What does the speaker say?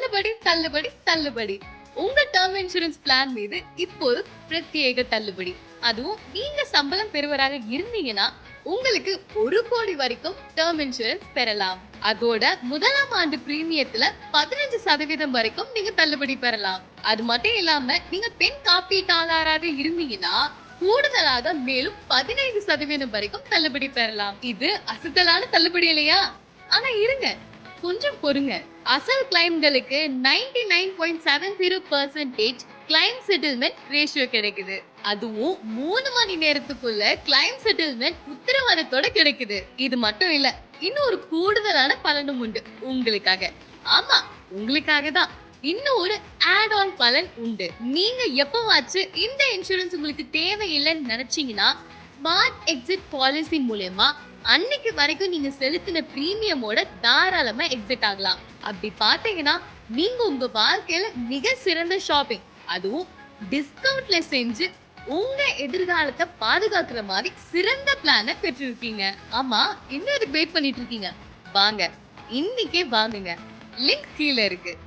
தள்ளுபடி தள்ளுபடி தள்ளுபடி. உங்க டேர்ம் இன்சூரன்ஸ் பிளான் மீது இப்போது பிரத்யேக தள்ளுபடி. அதுவும் நீங்க சம்பளம் பெறுவராக இருந்தீங்கன்னா உங்களுக்கு ஒரு கோடி வரைக்கும் டேர்ம் இன்சூரன்ஸ் பெறலாம். அதோட முதலாம் ஆண்டு பிரீமியத்துல பதினஞ்சு சதவீதம் வரைக்கும் நீங்க தள்ளுபடி பெறலாம். அது மட்டும் இல்லாம நீங்க பெண் காப்பீட்டாளராக இருந்தீங்கன்னா கூடுதலாக மேலும் பதினைந்து சதவீதம் வரைக்கும் தள்ளுபடி பெறலாம். இது அசத்தலான தள்ளுபடி இல்லையா? ஆனா இருங்க. கொஞ்சம் பொறுங்க. அசல் கிளைம்களுக்கு ninety nine point seven zero percentage claim settlement ratio கிடைக்குது. அதுவும் மூணு மணி நேரத்துக்குள்ள கிளைம் செட்டில்மெண்ட் உத்தரவாதத்தோட கிடைக்குது. இது மட்டும் இல்ல இன்னும் ஒரு கூடுதலான பலனும் உண்டு உங்களுக்காக. ஆமா உங்களுக்காக தான். இன்னும் ஒரு ஆட் ஆன் பலன் உண்டு. நீங்க எப்பவாச்சும் இந்த இன்சூரன்ஸ் உங்களுக்கு தேவையில்லைன்னு நினைச்சீங்கன்னா ஸ்மார்ட் எக்ஸிட் பாலிசி மூலயமா அன்னைக்கு வரைக்கும் நீங்க செலுத்தின பிரீமியமோட தாராளமா எக்ஸிட் ஆகலாம். அப்படி பாத்தீங்கன்னா நீங்க உங்க வாழ்க்கையில மிக சிறந்த ஷாப்பிங் அதுவும் டிஸ்கவுண்ட்ல செஞ்சு உங்க எதிர்காலத்தை பாதுகாக்கிற மாதிரி சிறந்த பிளான பெற்றிருக்கீங்க. ஆமா இன்னும் வெயிட் பண்ணிட்டு இருக்கீங்க? வாங்க இன்னைக்கே வாங்குங்க. லிங்க் கீழே இருக்கு.